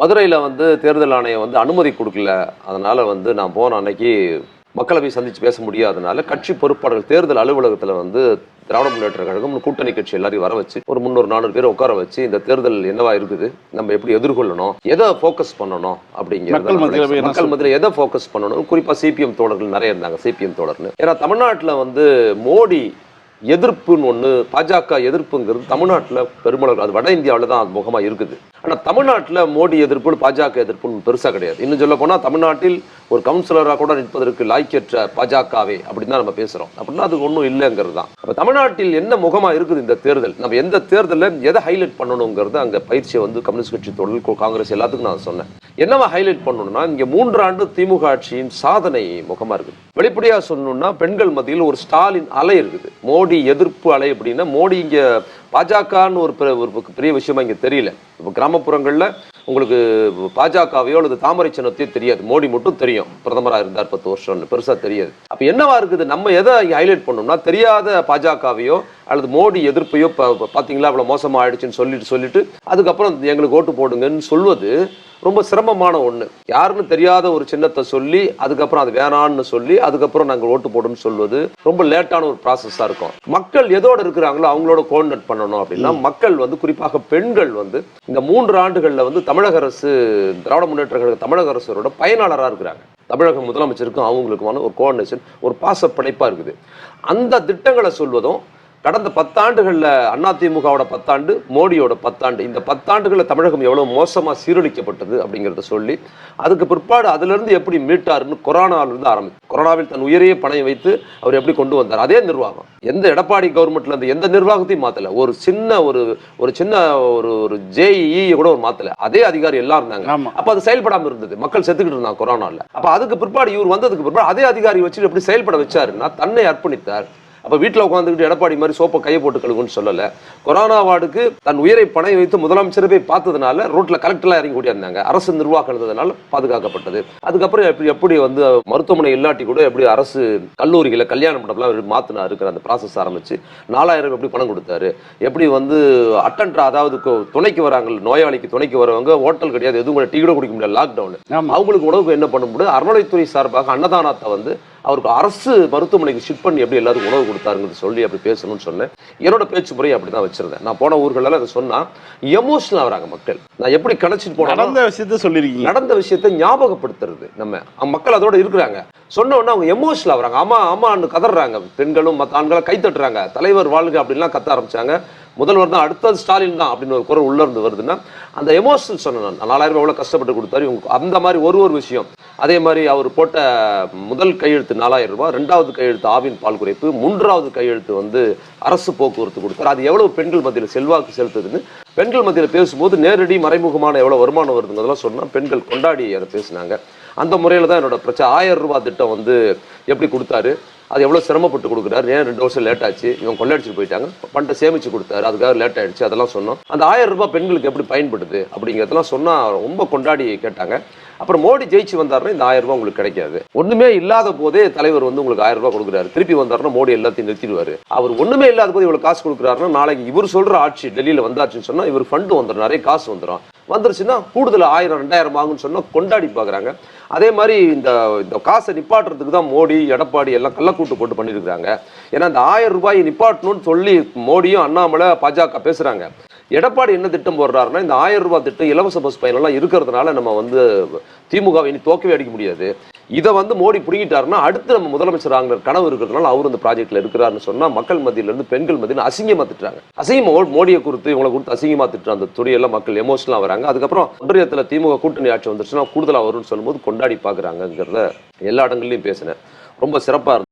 மதுரையில் வந்து தேர்தல் ஆணையம் வந்து அனுமதி கொடுக்கல. அதனால வந்து நான் போன அன்னைக்கு மக்களவை சந்திச்சு பேச முடியாதனால கட்சி பொறுப்பாளர்கள் தேர்தல் அலுவலகத்தில் வந்து திராவிட முன்னேற்ற கழகம் கூட்டணி கட்சி எல்லாரையும் வர வச்சு ஒரு முந்நூறு நானூறு பேர் உட்கார வச்சு இந்த தேர்தல் என்னவா இருக்குது நம்ம எப்படி எதிர்கொள்ளணும் எதை ஃபோக்கஸ் பண்ணணும் அப்படிங்கிறது மக்கள் மத்தியில மக்கள் எதை ஃபோக்கஸ் பண்ணணும் குறிப்பா சிபிஎம் தோழர்கள் நிறைய இருந்தாங்க சிபிஎம் தோழர்னு. ஏன்னா தமிழ்நாட்டில் வந்து மோடி எதிர்ப்புன்னு ஒன்று பாஜக எதிர்ப்புங்கிறது தமிழ்நாட்டில் பெருமளவு அது வட இந்தியாவில் தான் அது முகமாக இருக்குது. ஆனால் தமிழ்நாட்டில் மோடி எதிர்ப்புன்னு பாஜக எதிர்ப்புன்னு பெருசாக கிடையாது. இன்னும் சொல்ல போனால் தமிழ்நாட்டில் ஒரு கவுன்சிலராக கூட நிற்பதற்கு லாய்க்கற்ற பாஜகவே அப்படின்னு தான் நம்ம பேசுகிறோம் அப்படின்னா அது ஒன்றும் இல்லைங்கிறது தான். அப்போ தமிழ்நாட்டில் என்ன முகமாக இருக்குது இந்த தேர்தல்? நம்ம எந்த தேர்தலில் எதை ஹைலைட் பண்ணணுங்கிறது அங்கே பயிற்சியை வந்து கம்யூனிஸ்ட் கட்சி தொழில் காங்கிரஸ் எல்லாத்துக்கும் நான் சொன்னேன். என்னவா ஹைலைட் பண்ணணும்னா இங்கே மூன்று ஆண்டு திமுக ஆட்சியின் சாதனை முகமாக இருக்குது. வெளிப்படையாக சொல்லணும்னா பெண்கள் மத்தியில் ஒரு ஸ்டாலின் அலை இருக்குது. மோடி எதிர்ப்பு அலை அப்படின்னா மோடி இங்கே பாஜகன்னு ஒரு பெரிய- ஒரு பெரிய விஷயமா இங்கே தெரியல. இப்போ கிராமப்புறங்களில் உங்களுக்கு பாஜகவையோ அல்லது தாமரை சின்னத்தையோ தெரியாது. மோடி மட்டும் தெரியும். பிரதமராக இருந்தார் பத்து வருஷம்னு. பெருசாக தெரியாது. அப்போ என்னவா இருக்குது? நம்ம எதை ஹைலைட் பண்ணோம்னா தெரியாத பாஜகவையோ அல்லது மோடி எதிர்ப்பையோ பார்த்தீங்களா அவ்வளோ மோசமாக ஆயிடுச்சுன்னு சொல்லிட்டு சொல்லிட்டு அதுக்கப்புறம் எங்களுக்கு ஓட்டு போடுங்கன்னு சொல்வது ரொம்ப சிரமமான ஒண்ணு. யாருன்னு தெரியாத ஒரு சின்னத்தை சொல்லி அதுக்கப்புறம் அது வேணான்னு சொல்லி அதுக்கப்புறம் நாங்கள் ஓட்டு போடுன்னு சொல்வது ரொம்ப லேட்டான ஒரு ப்ராசஸா இருக்கும். மக்கள் எதோட இருக்கிறாங்களோ அவங்களோட கோஆர்டினேட் பண்ணணும் அப்படின்னா மக்கள் வந்து குறிப்பாக பெண்கள் வந்து இந்த மூன்று ஆண்டுகள்ல வந்து தமிழக அரசு திராவிட முன்னேற்ற கழக தமிழக அரசரோட பயனாளராக இருக்கிறாங்க. தமிழக முதலமைச்சருக்கும் அவங்களுக்குமான ஒரு கோஆர்டினேஷன் ஒரு பாச பிணைப்பா இருக்குது. அந்த திட்டங்களை சொல்வதும் கடந்த பத்தாண்டுகளில் அதிமுகவோட பத்தாண்டு மோடியோட பத்தாண்டு இந்த பத்தாண்டுகளில் தமிழகம் எவ்வளவு மோசமா சீரழிக்கப்பட்டது அப்படிங்கிறத சொல்லி அதுக்கு பிற்பாடு அதிலிருந்து எப்படி மீட்டாருன்னு கொரோனாவிலிருந்து ஆரம்பி கொரோனாவில் தன் உயிரையே பணைய வைத்து அவர் எப்படி கொண்டு வந்தார்? அதே நிர்வாகம். எந்த எடப்பாடி கவர்மெண்ட்ல இருந்து எந்த நிர்வாகத்தையும் மாத்தல. ஒரு சின்ன ஒரு ஒரு சின்ன ஒரு ஒரு ஜேஇ கூட ஒரு மாத்தல. அதே அதிகாரி எல்லாம் இருந்தாங்க. அப்ப அது செயல்படாம இருந்தது. மக்கள் செத்துக்கிட்டு இருந்தாங்க கொரோனால. அப்ப அதுக்கு பிற்பாடு இவர் வந்ததுக்கு பிற்பாடு அதே அதிகாரி வச்சு எப்படி செயல்பட வச்சாருன்னா தன்னை அர்ப்பணித்தார். அப்ப வீட்டுல உட்காந்துக்கிட்டு எடப்பாடி மாதிரி சோப்பை கையை போட்டு கழுகுன்னு சொல்லல. கொரோனா வார்டுக்கு தன் உயிரை பணை வைத்து முதலமைச்சரை போய் பார்த்ததுனால ரோட்ல கலெக்டர்லாம் இறங்கி கூடியிருந்தாங்க அரசு நிர்வாகம் இருந்ததுனால பாதுகாக்கப்பட்டது. அதுக்கப்புறம் எப்படி எப்படி வந்து மருத்துவமனை இல்லாட்டி கூட எப்படி அரசு கல்லூரிகளை கல்யாண மண்டபம்லாம் மாத்தினா இருக்கிற அந்த ப்ராசஸ் ஆரம்பிச்சு நாலாயிரம் எப்படி பணம் கொடுத்தாரு? எப்படி வந்து அட்டன்டா அதாவது துணைக்கு வராங்க நோயாளிக்கு துணைக்கு வரவங்க ஹோட்டல் கிடையாது எதுவும் கூட டீ கூட குடிக்க முடியல லாக்டவுன் அவங்களுக்கு உணவுக்கு என்ன பண்ண முடியும்? அறநிலைத்துறை சார்பாக அன்னதானத்தை வந்து அவருக்கு அரசு மருத்துவமனைக்கு ஷிஃப்ட் பண்ணி எப்படி எல்லாருக்கும் உணவு கொடுத்தாருங்கிறது சொல்லி அப்படி பேசணும்னு சொன்னேன். என்னோட பேச்சு முறையை அப்படி தான் வச்சிருந்தேன். நான் போன ஊர்களெல்லாம் அதை சொன்னா எமோஷனல் ஆகுறாங்க மக்கள். நான் எப்படி கணச்சிட்டு போனேன் நடந்த விஷயத்த சொல்லிருக்கீங்க. நடந்த விஷயத்தை ஞாபகப்படுத்துறது நம்ம. மக்கள் அதோட இருக்கிறாங்க. சொன்ன உடனே அவங்க எமோஷனல் ஆகுறாங்க ஆமா ஆமான்னு கதறாங்க. பெண்களும் மற்ற ஆண்களும் கை தட்டுறாங்க. தலைவர் வாழ்க அப்படின்லாம் கத்த ஆரம்பிச்சாங்க. முதல்வர் தான் அடுத்தது ஸ்டாலின் தான் அப்படின்னு ஒரு குரல் உள்ள இருந்து வருதுன்னா அந்த எமோஷனல் சொன்னேன் நான் நாலாயிரம் ரூபாய் எவ்வளவு கஷ்டப்பட்டு கொடுத்தாரு. இவங்க அந்த மாதிரி ஒரு ஒரு விஷயம். அதே மாதிரி அவர் போட்ட முதல் கையெழுத்து நாலாயிரம் ரூபாய் ரெண்டாவது கையெழுத்து ஆவின் பால் குறைப்பு மூன்றாவது கையெழுத்து வந்து அரசு போக்குவரத்து கொடுத்தாரு. அது எவ்வளவு பெண்கள் மத்தியில் செல்வாக்கு செலுத்துதுன்னு? பெண்கள் மத்தியில் பேசும்போது நேரடி மறைமுகமான எவ்வளவு வருமானம் வருதுங்கிறதெல்லாம் சொன்னால் பெண்கள் கொண்டாடி அதை பேசினாங்க. அந்த முறையில் தான் என்னோட பிரச்சனை. ஆயிரம் ரூபாய் திட்டம் வந்து எப்படி கொடுத்தாரு? அது எவ்வளோ சிரமப்பட்டு கொடுக்குறாரு? ஏன் ரெண்டு வருஷம் லேட் ஆச்சு? இவங்க கொள்ளடிச்சிட்டு போயிட்டாங்க. பண்டை சேமிச்சு கொடுத்தாரு. அதுக்காக லேட் ஆயிடுச்சு. அதெல்லாம் சொன்னோம். அந்த ஆயிரம் ரூபாய் பெண்களுக்கு எப்படி பயன்படுது அப்படிங்கிறதெல்லாம் சொன்னால் ரொம்ப கொண்டாடி கேட்டாங்க. அப்புறம் மோடி ஜெயிச்சு வந்தாருன்னா இந்த ஆயிரம் ரூபாய் உங்களுக்கு கிடைக்காது. ஒண்ணுமே இல்லாத போதே தலைவர் வந்து உங்களுக்கு ஆயிரம் ரூபாய் கொடுக்குறாரு. திருப்பி வந்தாருன்னா மோடி எல்லாத்தையும் நிறுத்திடுவாரு. அவர் ஒண்ணுமே இல்லாத போது இவ்வளவு காசு கொடுக்குறாருன்னா நாளைக்கு இவர் சொல்ற ஆட்சி டெல்லியில வந்தாச்சுன்னு சொன்னா இவர் ஃபண்டு வந்துடும் நிறைய காசு வந்துடும் வந்துருச்சுன்னா கூடுதல் ஆயிரம் ரெண்டாயிரம் ஆகும்னு சொன்னா கொண்டாடி பார்க்குறாங்க. அதே மாதிரி இந்த இந்த காசை நிப்பாட்டுறதுக்கு தான் மோடி எடப்பாடி எல்லாம் கள்ளக்கூட்டு போட்டு பண்ணியிருக்கிறாங்க. ஏன்னா இந்த ஆயிரம் ரூபாயை நிப்பாட்டணும்னு சொல்லி மோடியும் அண்ணாமலை பாஜக பேசுறாங்க. எடப்பாடி என்ன திட்டம் போடுறாருன்னா இந்த ஆயிரம் ரூபாய் திட்டம் இலவச பஸ் பயணம்லாம் இருக்கிறதுனால நம்ம வந்து திமுகவை இனி தோக்கவே அடிக்க முடியாது. இதை வந்து மோடி பிடிங்கிட்டாருன்னா அடுத்து நம்ம முதலமைச்சர் ஆகிற கனவு இருக்கிறதுனால அவர் இந்த ப்ராஜெக்ட்ல இருக்கிறாருன்னு சொன்னா மக்கள் மத்தியில இருந்து பெண்கள் மத்தியில் அசிங்கமா திட்டுறாங்க. அசிங்கமா மோடியை குறித்து இவங்களை கொடுத்து அசிங்கமா திட்டுற அந்த துறையெல்லாம் மக்கள் எமோஷனலாக வராங்க. அதுக்கப்புறம் ஒன்றியத்தில் திமுக கூட்டணி ஆட்சி வந்துருச்சுன்னா கூடுதலாக வரும்னு சொல்லும்போது கொண்டாடி பார்க்குறாங்கங்கிறத எல்லா இடங்கள்லையும் பேசினேன். ரொம்ப சிறப்பாக இருந்தது